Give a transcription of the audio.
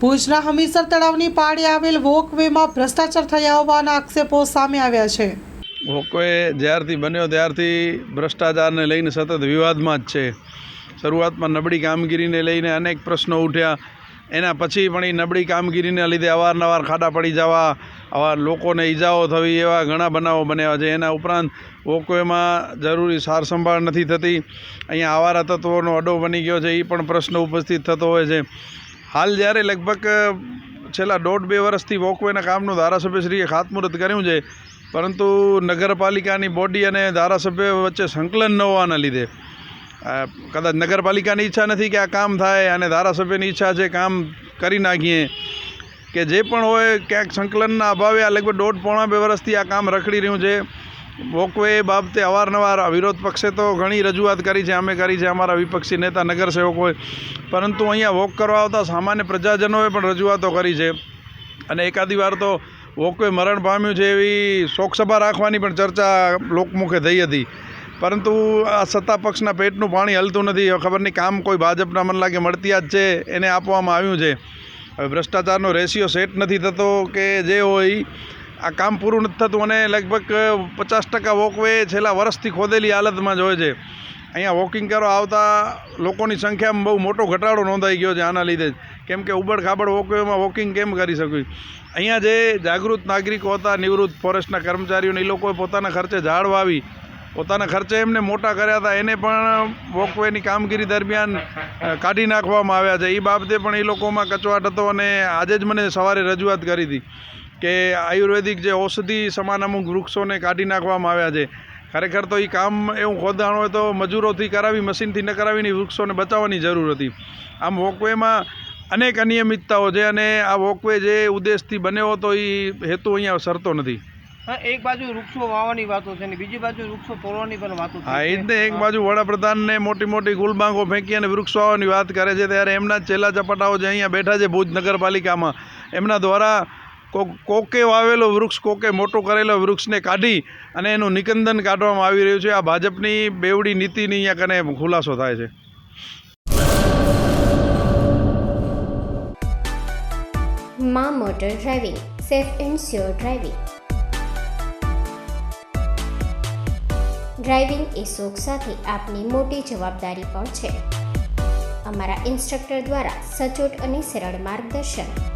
ભુજના હમીસર તળાવની પાળે આવેલ વોકવેમાં ભ્રષ્ટાચાર થયા હોવાના આક્ષેપો સામે આવ્યા છે. વોકવે જ્યારથી બન્યો ત્યારથી ભ્રષ્ટાચારને લઈને સતત વિવાદમાં જ છે. શરૂઆતમાં નબળી કામગીરીને લઈને અનેક પ્રશ્નો ઉઠ્યા. એના પછી પણ એ નબળી કામગીરીને લીધે અવારનવાર ખાડા પડી જવા, આવા લોકોને ઈજાઓ થવી એવા ઘણા બનાવો બન્યા છે. એના ઉપરાંત વોકવેમાં જરૂરી સાર સંભાળ નથી થતી. અહીંયા આવારા તત્વોનો અડો બની ગયો છે. એ પણ પ્રશ્ન ઉપસ્થિત થતો હોય છે. હાલ જ્યારે લગભગ છેલ્લા દોઢ બે વર્ષથી વોકવેના કામનું ધારાસભ્યશ્રીએ ખાતમુહૂર્ત કર્યું છે, પરંતુ નગરપાલિકાની બોડી અને ધારાસભ્ય વચ્ચે સંકલન ન હોવાના લીધે કદાચ નગરપાલિકાની ઈચ્છા નથી કે આ કામ થાય અને ધારાસભ્યની ઈચ્છા છે કામ કરી નાખીએ, કે જે પણ હોય ક્યાંક સંકલનના અભાવે આ લગભગ દોઢ પોણા બે વર્ષથી આ કામ રખડી રહ્યું છે. વોકવે બાબતે અવારનવાર વિરોધ પક્ષે તો ઘણી રજૂઆત કરી છે, અમે કરી છે, અમારા વિપક્ષી નેતા નગરસેવકોએ પરંતુ અહીંયા વોક કરવા આવતા સામાન્ય પ્રજાજનોએ પણ રજૂઆતો કરી છે. અને એકાદી વાર તો વોકવે મરણ પામ્યું છે એવી શોકસભા રાખવાની પણ ચર્ચા લોકમુખે થઈ હતી. પરંતુ આ સત્તા પક્ષના પેટનું પાણી હલતું નથી. ખબર નહીં કામ કોઈ ભાજપના મન લાગે મળતી જ છે, એને આપવામાં આવ્યું છે. હવે ભ્રષ્ટાચારનો રેશિયો સેટ નથી થતો કે જે હોય આ કામ પૂરું નથી થતું અને લગભગ પચાસ ટકા વોકવે છેલ્લા વર્ષથી ખોદેલી હાલતમાં જ હોય છે. અહીંયા વોકિંગ કરવા આવતા લોકોની સંખ્યામાં બહુ મોટો ઘટાડો નોંધાઈ ગયો છે આના લીધે કેમ કે ઉબડ ખાબડ વોકવેમાં વોકિંગ કેમ કરી શક્યું અહીંયા જે જાગૃત નાગરિકો હતા, નિવૃત્ત ફોરેસ્ટના કર્મચારીઓને એ લોકોએ પોતાના ખર્ચે ઝાડ વાવી, પોતાના ખર્ચે એમને મોટા કર્યા હતા, એને પણ વોકવેની કામગીરી દરમિયાન કાઢી નાખવામાં આવ્યા છે. એ બાબતે પણ એ લોકોમાં કચવાટ હતો અને આજે જ મને સવારે રજૂઆત કરી હતી. કે આયુર્વેદિક જે ઔષધિ સમાન અમુક વૃક્ષોને કાઢી નાખવામાં આવ્યા છે. ખરેખર તો એ કામ એવું ખોદાણ હોય તો મજૂરોથી કરાવી મશીનથી ન કરાવીને વૃક્ષોને બચાવવાની જરૂર હતી. આમ વોકવેમાં અનેક અનિયમિતતાઓ છે અને આ વોકવે જે ઉદ્દેશથી બન્યો હતો એ હેતુ અહીંયા સરતો નથી. એક બાજુ વૃક્ષો વાવવાની વાતો છે ને બીજી બાજુ વૃક્ષો તોડવાની પણ વાતો હા એ જ ને એક બાજુ વડાપ્રધાનને મોટી મોટી ગુલબાંગો ફેંકી અને વૃક્ષ વાવવાની વાત કરે છે. ત્યારે એમના ચેલા ચપાટાઓ જે અહીંયા બેઠા છે ભુજ નગરપાલિકામાં એમના દ્વારા કોકે વાવેલો વૃક્ષ, કોકે મોટો કરેલો વૃક્ષને કાઢી અને એનું નિકંદન કાઢવામાં આવી રહ્યું છે. આ ભાજપની બેવડી નીતિની અહીંયા કને ખુલાસો થાય છે. મા motor driving, safe and sure driving. Driving એ શોખ સાથે આપની મોટી જવાબદારી પણ છે. અમારા ઇન્સ્ટ્રક્ટર દ્વારા સચોટ અને સરળ માર્ગદર્શન.